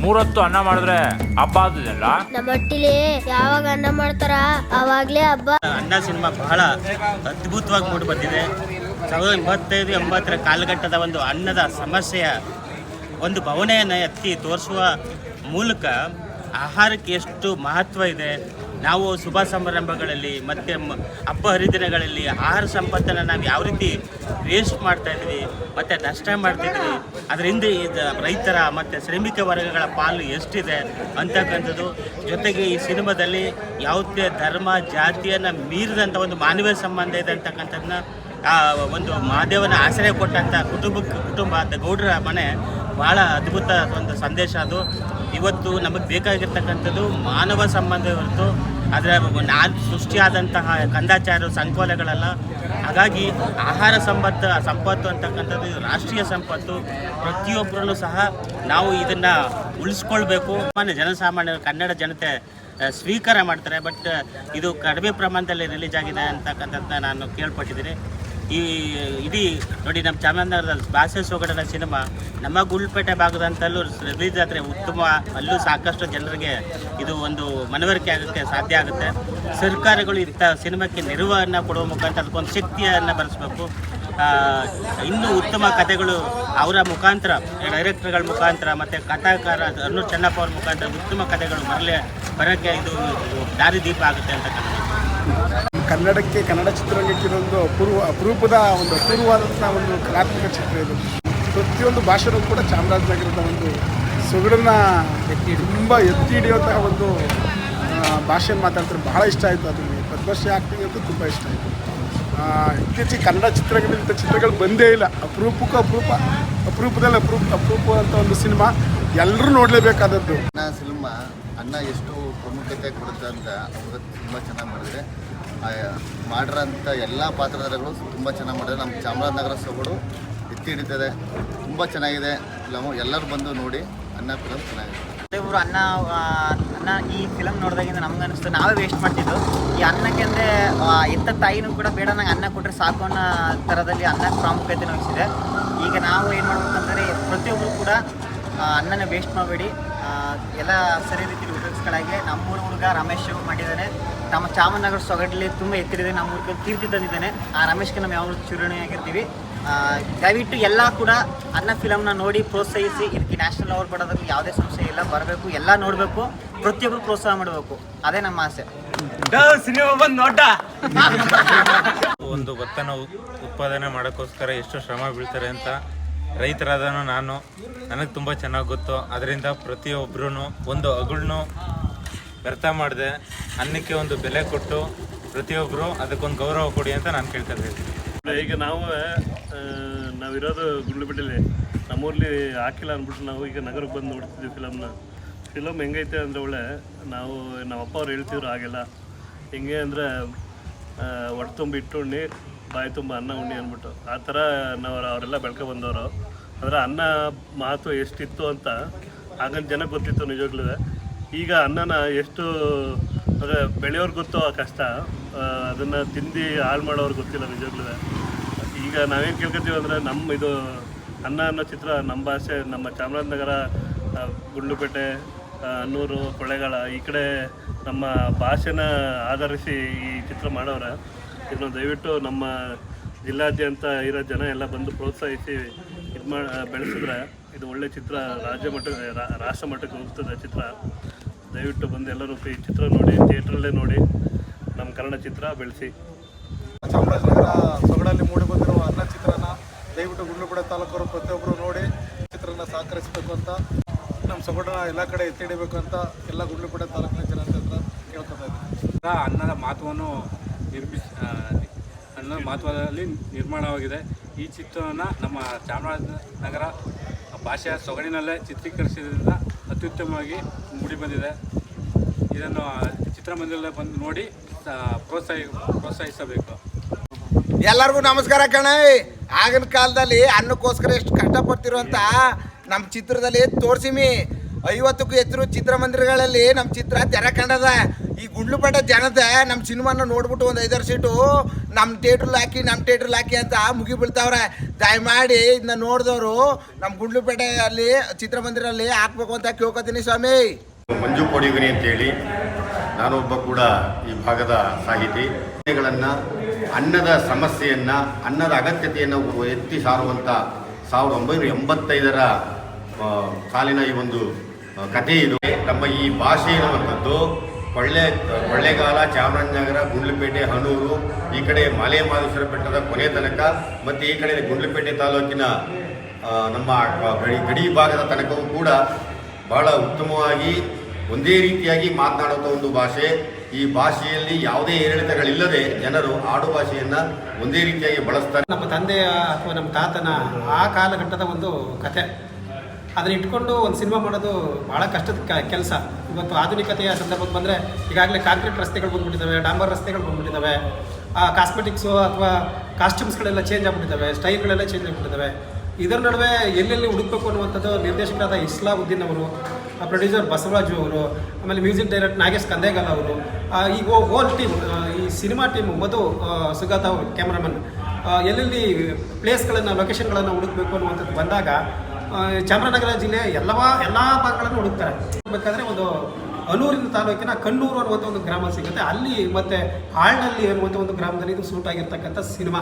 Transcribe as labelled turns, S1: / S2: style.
S1: ಮೂರೊತ್ತು ಅನ್ನ ಮಾಡಿದ್ರೆ ಹಬ್ಬ ಆಗುದಿಲ್ಲ
S2: ನಮ್ಮ ಹೊಟ್ಟಿಲಿ ಯಾವಾಗ ಅನ್ನ ಮಾಡ್ತಾರ? ಅವಾಗ್ಲೇ ಹಬ್ಬ.
S3: ಅನ್ನ ಸಿನಿಮಾ ಬಹಳ ಅದ್ಭುತವಾಗಿ ಮೂಡಿ ಬಂದಿದೆ. ಸಾವಿರದ ಎಂಬತ್ತೈದು ಎಂಬತ್ತರ ಕಾಲಘಟ್ಟದ ಒಂದು ಅನ್ನದ ಸಮಸ್ಯೆಯ ಒಂದು ಭವನೆಯನ್ನು ಎತ್ತಿ ತೋರಿಸುವ ಮೂಲಕ ಆಹಾರಕ್ಕೆ ಎಷ್ಟು ಮಹತ್ವ ಇದೆ ನಾವು ಶುಭ ಸಮಾರಂಭಗಳಲ್ಲಿ ಮತ್ತು ಹಬ್ಬ ಹರಿದಿನಗಳಲ್ಲಿ ಆಹಾರ ಸಂಪತ್ತನ್ನು ನಾವು ಯಾವ ರೀತಿ ವೇಸ್ಟ್ ಮಾಡ್ತಾ ಇದ್ವಿ, ಮತ್ತು ನಷ್ಟ ಮಾಡ್ತಿದ್ವಿ ಅದರಿಂದ ಇದು ರೈತರ ಮತ್ತು ಶ್ರಮಿಕ ವರ್ಗಗಳ ಪಾಲು ಎಷ್ಟಿದೆ ಅಂತಕ್ಕಂಥದ್ದು, ಜೊತೆಗೆ ಈ ಸಿನಿಮಾದಲ್ಲಿ ಯಾವುದೇ ಧರ್ಮ, ಜಾತಿಯನ್ನು ಮೀರಿದಂಥ ಒಂದು ಮಾನವೀಯ ಸಂಬಂಧ ಇದೆ ಅಂತಕ್ಕಂಥದ್ದನ್ನ ಒಂದು ಮಾದೇವನ ಆಶ್ರಯ ಕೊಟ್ಟಂಥ ಕುಟುಂಬಕ್ಕೆ ಕುಟುಂಬ ಅಂತ ಗೌಡ್ರ ಮನೆ ಭಾಳ ಅದ್ಭುತ ಒಂದು ಸಂದೇಶ ಅದು. ಇವತ್ತು ನಮಗೆ ಬೇಕಾಗಿರ್ತಕ್ಕಂಥದ್ದು ಮಾನವ ಸಂಬಂಧ ಹೊರತು ಅದರ ನಾಲ್ಕು ಸೃಷ್ಟಿಯಾದಂತಹ ಕಂದಾಚಾರ ಸಂಕೋಲೆಗಳೆಲ್ಲ, ಹಾಗಾಗಿ ಆಹಾರ ಸಂಪತ್ತು ಸಂಪತ್ತು ಅಂತಕ್ಕಂಥದ್ದು ರಾಷ್ಟ್ರೀಯ ಸಂಪತ್ತು. ಪ್ರತಿಯೊಬ್ಬರಲ್ಲೂ ಸಹ ನಾವು ಇದನ್ನು ಉಳಿಸ್ಕೊಳ್ಬೇಕು. ಸಾಮಾನ್ಯ ಜನಸಾಮಾನ್ಯರು, ಕನ್ನಡ ಜನತೆ ಸ್ವೀಕಾರ ಮಾಡ್ತಾರೆ, ಬಟ್ ಇದು ಕಡಿಮೆ ಪ್ರಮಾಣದಲ್ಲಿ ರಿಲೀಸ್ ಆಗಿದೆ ಅಂತಕ್ಕಂಥದ್ದನ್ನ ನಾನು ಕೇಳ್ಪಟ್ಟಿದ್ದೀನಿ. ಈ ಇಡೀ ನೋಡಿ ನಮ್ಮ ಚಾಮರಾಜನಗರದಲ್ಲಿ ಭಾಷೆ ಸೊಗಡನ ಸಿನಿಮಾ ನಮ್ಮ ಗುಲ್ಪೇಟೆ ಭಾಗದಂತಲ್ಲೂ ರಿಲೀಸ್ ಆದರೆ ಉತ್ತಮ, ಅಲ್ಲೂ ಸಾಕಷ್ಟು ಜನರಿಗೆ ಇದು ಒಂದು ಮನವರಿಕೆ ಆಗುತ್ತೆ ಸಾಧ್ಯ ಆಗುತ್ತೆ. ಸರ್ಕಾರಗಳು ಇಂಥ ಸಿನಿಮಾಕ್ಕೆ ನೆರವನ್ನು ಕೊಡುವ ಮುಖಾಂತರ ಅದಕ್ಕೊಂದು ಶಕ್ತಿಯನ್ನು ಬರೆಸಬೇಕು. ಇನ್ನೂ ಉತ್ತಮ ಕಥೆಗಳು ಅವರ ಮುಖಾಂತರ, ಡೈರೆಕ್ಟರ್ಗಳ ಮುಖಾಂತರ ಮತ್ತು ಕಥಾಕಾರ ಅರ್ನೂರ್ ಚೆನ್ನಪ್ಪ ಅವ್ರ ಮುಖಾಂತರ ಉತ್ತಮ ಕಥೆಗಳು ಬರಲೇ ಬರೋಕ್ಕೆ ಇದು ದಾರಿದೀಪ ಆಗುತ್ತೆ ಅಂತ
S4: ಕನ್ನಡಕ್ಕೆ, ಕನ್ನಡ ಚಿತ್ರರಂಗಕ್ಕೆ ಇದೊಂದು ಅಪೂರ್ವ, ಅಪರೂಪದ ಒಂದು ಅಪೂರ್ವವಾದಂಥ ಒಂದು ಕಲಾತ್ಮಕ ಚಿತ್ರ ಇದು. ಪ್ರತಿಯೊಂದು ಭಾಷೆನೂ ಕೂಡ ಚಾಮರಾಜನಗರದ ಒಂದು ಸೊಗಡನ್ನು ಎತ್ತಿ ತುಂಬ ಎತ್ತಿ ಹಿಡಿಯುವಂತಹ ಒಂದು ಭಾಷೆ ಮಾತಾಡ್ತಾರೆ. ಬಹಳ ಇಷ್ಟ ಆಯಿತು ಅದು ಪದ್ಮಶ್ರೀ ಆಕ್ಟಿಂಗ್ ಅಂತೂ ತುಂಬ ಇಷ್ಟ ಆಯಿತು. ಇತ್ತೀಚೆಗೆ ಕನ್ನಡ ಚಿತ್ರಗಳಿಂದ ಚಿತ್ರಗಳು ಬಂದೇ ಇಲ್ಲ. ಅಪರೂಪಕ್ಕೂ ಅಪರೂಪ, ಅಪರೂಪದಲ್ಲಿ ಅಪರೂಪ ಅಪರೂಪ ಅಂತ ಒಂದು ಸಿನಿಮಾ ಎಲ್ಲರೂ ನೋಡಲೇಬೇಕಾದದ್ದು.
S5: ಅನ್ನ ಸಿನಿಮಾ, ಅಣ್ಣ ಎಷ್ಟು ಪ್ರಾಮುಖ್ಯತೆ ಕೊಡುತ್ತೆ ಅಂತ ಅವರು ತುಂಬ ಚೆನ್ನಾಗಿ ಮಾಡಿದರೆ. ಮಾಡಿರೋಂಥ ಎಲ್ಲ ಪಾತ್ರಧಾರಿಗಳು ತುಂಬ ಚೆನ್ನಾಗಿ ಮಾಡಿದ್ದಾರೆ. ನಮ್ಮ ಚಾಮರಾಜನಗರ ಸೊಗಡು ಎತ್ತಿ ಹಿಡಿತದೆ. ತುಂಬ ಚೆನ್ನಾಗಿದೆ. ಫಿಲಮು ಎಲ್ಲರೂ ಬಂದು ನೋಡಿ ಅನ್ನ ಫಿಲಮ್ ಚೆನ್ನಾಗಿದೆ.
S6: ಇವರು ಅನ್ನ ಅನ್ನ ಈ ಫಿಲಮ್ ನೋಡಿದಾಗಿಂದ ನಮ್ಗೆ ಅನಿಸ್ತು ನಾವೇ ವೇಸ್ಟ್ ಮಾಡ್ತಿದ್ದು. ಈ ಅನ್ನಕ್ಕೆ ಅಂದರೆ ಎಂಥ ತಾಯಿನೂ ಕೂಡ ಬೇಡ, ನಂಗೆ ಅನ್ನ ಕೊಟ್ಟರೆ ಸಾಕು ಅನ್ನೋ ಥರದಲ್ಲಿ ಅನ್ನ ಪ್ರಾಮುಖ್ಯತೆ ವಹಿಸಿದೆ ಈಗ ನಾವು ಏನು ಮಾಡ್ಬೇಕಂದ್ರೆ ಪ್ರತಿಯೊಬ್ಬರು ಕೂಡ ಅನ್ನನ ವೇಸ್ಟ್ ಮಾಡಬೇಡಿ. ಎಲ್ಲ ಸರಿ ರೀತಿಯಲ್ಲಿ ಉಪಯೋಗಿಸ್ಗಳಾಗಿ ನಮ್ಮೂರು ಹುಡುಗ ರಮೇಶ್ ಮಾಡಿದ್ದಾನೆ. ತಮ್ಮ ಚಾಮರಾಜನಗರ ಸೊಗಡಲ್ಲಿ ತುಂಬ ಎತ್ತರಿದೆ ನಮ್ಮ ಊರಿಗೆ ಕೀರ್ತಿ ತಂದಿದ್ದಾನೆ. ಆ ರಮೇಶ್ಗೆ ನಾವು ಯಾವ ಚಿರಣೆಯಾಗಿರ್ತೀವಿ ದಯವಿಟ್ಟು ಎಲ್ಲ ಕೂಡ ಅನ್ನ ಫಿಲಮ್ನ ನೋಡಿ ಪ್ರೋತ್ಸಾಹಿಸಿ. ಇದಕ್ಕೆ ನ್ಯಾಷನಲ್ ಅವಾರ್ಡ್ ಪಡೋದಕ್ಕೆ ಯಾವುದೇ ಸಂಸ್ಥೆ ಇಲ್ಲ. ಬರಬೇಕು ಎಲ್ಲ ನೋಡಬೇಕು ಪ್ರತಿಯೊಬ್ಬರು ಪ್ರೋತ್ಸಾಹ ಮಾಡಬೇಕು. ಅದೇ ನಮ್ಮ ಆಸೆ.
S7: ಒಂದು ಭತ್ತನ ಉತ್ಪಾದನೆ ಮಾಡೋಕ್ಕೋಸ್ಕರ ಎಷ್ಟು ಶ್ರಮ ಬೀಳ್ತಾರೆ ಅಂತ ರೈತರಾದನು ನಾನು. ನನಗೆ ತುಂಬ ಚೆನ್ನಾಗಿ ಗೊತ್ತು. ಅದರಿಂದ ಪ್ರತಿಯೊಬ್ಬರೂ ಒಂದು ಅಗುಳನ್ನು ವ್ಯರ್ಥ ಮಾಡಿದೆ, ಅನ್ನಕ್ಕೆ ಒಂದು ಬೆಲೆ ಕೊಟ್ಟು ಪ್ರತಿಯೊಬ್ಬರು ಅದಕ್ಕೊಂದು ಗೌರವ ಕೊಡಿ ಅಂತ ನಾನು ಕೇಳ್ಕೊಳ್ತೀನಿ
S8: ಈಗ ನಾವು ನಾವಿರೋದು ಗುಂಡ್ಲುಪೇಟೆಲಿ ನಮ್ಮೂರಲ್ಲಿ ಹಾಕಿಲ್ಲ ಅಂದ್ಬಿಟ್ಟು ನಾವು ಈಗ ನಗರಕ್ಕೆ ಬಂದು ನೋಡ್ತಿದ್ವಿ ಫಿಲಮ್ನ. ಫಿಲಮ್ ಹೆಂಗೈತೆ ಅಂದರೆ ಒಳ್ಳೆ, ನಾವು ನಮ್ಮ ಅಪ್ಪ ಅವ್ರು ಹೇಳ್ತಿದ್ರು ಹಾಗೆಲ್ಲ. ಹೆಂಗೆ ಅಂದರೆ ಹೊಟ್ಟೆ ತುಂಬ ಇಟ್ಟುಣ್ಣಿ ಬಾಯಿ ತುಂಬ ಅನ್ನ ಉಣ್ಣಿ ಅಂದ್ಬಿಟ್ಟು. ಆ ಥರ ನಾವು ಅವರೆಲ್ಲ ಬೆಳ್ಕೊ ಬಂದವರು. ಅಂದರೆ ಅನ್ನ ಮಾತು ಎಷ್ಟಿತ್ತು ಅಂತ ಆಗಿನ ಜನಕ್ಕೆ ಗೊತ್ತಿತ್ತು ನಿಜವಾಗ್ಲೂ. ಈಗ ಅನ್ನನ ಎಷ್ಟು ಬೆಳೆಯೋರ್ಗೆ ಗೊತ್ತೋ ಆ ಕಷ್ಟ ಅದನ್ನು ತಿಂದು ಹಾಳು ಮಾಡೋರು ಗೊತ್ತಿಲ್ಲ ನಿಜವಾಗ್ಲೂ ಈಗ ನಾವೇನು ಕೇಳ್ಕೊತೀವಿ ಅಂದರೆ ನಮ್ಮ ಇದು ಅನ್ನ ಅನ್ನೋ ಚಿತ್ರ ನಮ್ಮ ಭಾಷೆ, ನಮ್ಮ ಚಾಮರಾಜನಗರ ಗುಂಡ್ಲುಪೇಟೆ ಅನ್ನೂರು ಕೊಳ್ಳೇಗಾಲ, ಈ ಕಡೆ ನಮ್ಮ ಭಾಷೆನ ಆಧರಿಸಿ ಈ ಚಿತ್ರ ಮಾಡೋರು. ಇನ್ನು ದಯವಿಟ್ಟು ನಮ್ಮ ಜಿಲ್ಲಾದ್ಯಂತ ಇರೋ ಜನ ಎಲ್ಲ ಬಂದು ಪ್ರೋತ್ಸಾಹಿಸಿ ಇದು ಮಾಡಿ ಬೆಳೆಸಿದ್ರೆ ಇದು ಒಳ್ಳೆ ಚಿತ್ರ ರಾಜ್ಯ ಮಟ್ಟ ರಾ- ರಾಷ್ಟ್ರ ಮಟ್ಟಕ್ಕೆ ಹೋಗ್ತದೆ ಚಿತ್ರ. ದಯವಿಟ್ಟು ಬಂದು ಎಲ್ಲರೂ ಈ ಚಿತ್ರ ನೋಡಿ ಥಿಯೇಟ್ರಲ್ಲೇ ನೋಡಿ ನಮ್ಮ ಕನ್ನಡ ಚಿತ್ರ ಬೆಳೆಸಿ.
S4: ಚಾಮರಾಜನಗರ ಸೊಗಡಲ್ಲಿ ಮೂಡಿ ಬಂದಿರುವ ಅನ್ನ ಚಿತ್ರನ ದಯವಿಟ್ಟು ಗುಂಡ್ಲುಪೇಟೆ ತಾಲೂಕರು ಪ್ರತಿಯೊಬ್ಬರು ನೋಡಿ ಚಿತ್ರನ ಸಹಕರಿಸಬೇಕು ಅಂತ. ನಮ್ಮ ಸೊಗಡನ ಎಲ್ಲ ಕಡೆ ಎತ್ತಿಡಬೇಕು ಹಿಡಿಬೇಕು ಅಂತ ಎಲ್ಲ ಗುಂಡ್ಲುಪೇಟೆ ತಾಲೂಕಿನ ಜನತೆ ಹತ್ರ ಕೇಳ್ಕೊತಾ ಇದ್ದೀನಿ.
S9: ಅನ್ನದ ಮಹತ್ವವನ್ನು ನಿರ್ಮಿಸಿ ಅನ್ನದ ಮಹತ್ವದಲ್ಲಿ ನಿರ್ಮಾಣವಾಗಿದೆ. ಈ ಚಿತ್ರವನ್ನು ನಮ್ಮ ಚಾಮರಾಜನಗರ ಭಾಷೆಯ ಸೊಗಡಿನಲ್ಲೇ ಚಿತ್ರೀಕರಿಸಿದ್ರಿಂದ ಅತ್ಯುತ್ತಮವಾಗಿ ಮೂಡಿಬಂದಿದೆ ಇದನ್ನು ಚಿತ್ರಮಂದಿರದಲ್ಲಿ ಬಂದು ನೋಡಿ ಪ್ರೋತ್ಸಾಹ, ಪ್ರೋತ್ಸಾಹಿಸಬೇಕು.
S10: ಎಲ್ಲರಿಗೂ ನಮಸ್ಕಾರ ಕಣ. ಆಗಿನ ಕಾಲದಲ್ಲಿ ಅನ್ನಕ್ಕೋಸ್ಕರ ಎಷ್ಟು ಕಷ್ಟಪಡ್ತಿರೋ ಅಂತ ನಮ್ಮ ಚಿತ್ರದಲ್ಲಿ ತೋರಿಸಿಮಿ. ಐವತ್ತಕ್ಕೂ ಹೆಚ್ಚು ಚಿತ್ರಮಂದಿರಗಳಲ್ಲಿ ನಮ್ಮ ಚಿತ್ರ ತೆರೆ ಕಂಡದ ಈ ಗುಂಡ್ಲುಪೇಟೆ ಜನದ ನಮ್ಮ ಸಿನಿಮಾನ ನೋಡ್ಬಿಟ್ಟು ಒಂದು ಐದಾರು ಸೀಟು ನಮ್ಮ ಥಿಯೇಟ್ರಲ್ಲಿ ಹಾಕಿ ನಮ್ಮ ಥಿಯೇಟ್ರಲ್ಲಿ ಹಾಕಿ ಅಂತ ಮುಗಿ ಬೀಳ್ತಾವ್ರೆ. ದಯಮಾಡಿ ಇದನ್ನ ನೋಡಿದವರು ನಮ್ಮ ಗುಂಡ್ಲುಪೇಟೆಯಲ್ಲಿ, ಚಿತ್ರಮಂದಿರಲ್ಲಿ ಹಾಕ್ಬೇಕು ಅಂತ ಕೇಳ್ಕೊತೀನಿ ಸ್ವಾಮಿ.
S11: ಮಂಜು ಕೊಡಿಗಿನಿ ಅಂತೇಳಿ ನಾನೊಬ್ಬ ಕೂಡ ಈ ಭಾಗದ ಸಾಹಿತಿ. ಅನ್ನದ ಸಮಸ್ಯೆಯನ್ನು, ಅನ್ನದ ಅಗತ್ಯತೆಯನ್ನು ಎತ್ತಿ ಸಾರುವಂಥ ಸಾವಿರದ ಒಂಬೈನೂರ ಎಂಬತ್ತೈದರ ಸಾಲಿನ ಈ ಒಂದು ಕಥೆ ಇದು ನಮ್ಮ ಈ ಭಾಷೆ ಎನ್ನುವಂಥದ್ದು ಕೊಳ್ಳೆ, ಕೊಳ್ಳೆಗಾಲ, ಚಾಮರಾಜನಗರ, ಗುಂಡ್ಲುಪೇಟೆ, ಹನೂರು, ಈ ಕಡೆ ಮಾಲೆ ಮಹದೇಶ್ವರ ಬೆಟ್ಟದ ಕೊನೆ ತನಕ ಮತ್ತು ಈ ಕಡೆ ಗುಂಡ್ಲುಪೇಟೆ ತಾಲೂಕಿನ ನಮ್ಮ ಗಡಿ ಗಡಿ ಭಾಗದ ತನಕವೂ ಕೂಡ ಬಹಳ ಉತ್ತಮವಾಗಿ, ಒಂದೇ ರೀತಿಯಾಗಿ ಮಾತನಾಡುವಂಥ ಒಂದು ಭಾಷೆ. ಈ ಭಾಷೆಯಲ್ಲಿ ಯಾವುದೇ ಏರಿಳಿತಗಳಿಲ್ಲದೆ ಜನರು ಆಡು ಭಾಷೆಯನ್ನು ಒಂದೇ ರೀತಿಯಾಗಿ ಬಳಸ್ತಾರೆ.
S4: ನಮ್ಮ ತಂದೆಯ ಅಥವಾ ನಮ್ಮ ತಾತನ ಆ ಕಾಲಘಟ್ಟದ ಒಂದು ಕತೆ ಅದನ್ನ ಇಟ್ಕೊಂಡು ಒಂದು ಸಿನಿಮಾ ಮಾಡೋದು ಭಾಳ ಕಷ್ಟದ ಕೆಲಸ. ಇವತ್ತು ಆಧುನಿಕತೆಯ ಸಂದರ್ಭಕ್ಕೆ ಬಂದರೆ ಈಗಾಗಲೇ ಕಾಂಕ್ರೀಟ್ ರಸ್ತೆಗಳು ಬಂದ್ಬಿಟ್ಟಿದ್ದಾವೆ ಡಾಂಬರ್ ರಸ್ತೆಗಳು ಬಂದ್ಬಿಟ್ಟಿದ್ದಾವೆ ಆ ಕಾಸ್ಮೆಟಿಕ್ಸು ಅಥವಾ ಕಾಸ್ಟ್ಯೂಮ್ಸ್ಗಳೆಲ್ಲ ಚೇಂಜ್ ಆಗ್ಬಿಟ್ಟಿದ್ದಾವೆ ಸ್ಟೈಲ್ಗಳೆಲ್ಲ ಚೇಂಜ್ ಆಗ್ಬಿಟ್ಟಿದ್ದಾವೆ ಇದರ ನಡುವೆ ಎಲ್ಲೆಲ್ಲಿ ಹುಡುಕಬೇಕು ಅನ್ನುವಂಥದ್ದು ನಿರ್ದೇಶಕರಾದ ಇಸ್ಲಾವುದ್ದೀನ್ ಅವರು ಪ್ರೊಡ್ಯೂಸರ್ ಬಸವರಾಜು ಅವರು, ಆಮೇಲೆ ಮ್ಯೂಸಿಕ್ ಡೈರೆಕ್ಟರ್ ನಾಗೇಶ್ ಕಂದೇಗಲ್ ಅವರು ಈ ಹೋಲ್ ಟೀಮ್ ಈ ಸಿನಿಮಾ ಟೀಮ್ ಮಧು ಸುಗಾತ ಅವರು ಕ್ಯಾಮ್ರಾಮನ್ ಎಲ್ಲೆಲ್ಲಿ ಪ್ಲೇಸ್ಗಳನ್ನು ಲೊಕೇಶನ್ಗಳನ್ನು ಹುಡುಕಬೇಕು ಅನ್ನುವಂಥದ್ದು ಬಂದಾಗ ಚಾಮರಾಜನಗರ ಜಿಲ್ಲೆಯ ಎಲ್ಲವ ಎಲ್ಲ ಭಾಗಗಳನ್ನು ಹುಡುಕ್ತಾರೆ. ಬೇಕಾದ್ರೆ ಒಂದು ಅನೂರಿನ ತಾಲೂಕಿನ ಕಣ್ಣೂರು ಅನ್ನುವಂಥ ಒಂದು ಗ್ರಾಮ ಸಿಗುತ್ತೆ. ಅಲ್ಲಿ ಮತ್ತೆ ಹಾಳ್ನಲ್ಲಿ ಅನ್ನುವಂಥ ಒಂದು ಗ್ರಾಮದಲ್ಲಿ ಇದು ಸೂಟ್ ಆಗಿರ್ತಕ್ಕಂಥ ಸಿನಿಮಾ.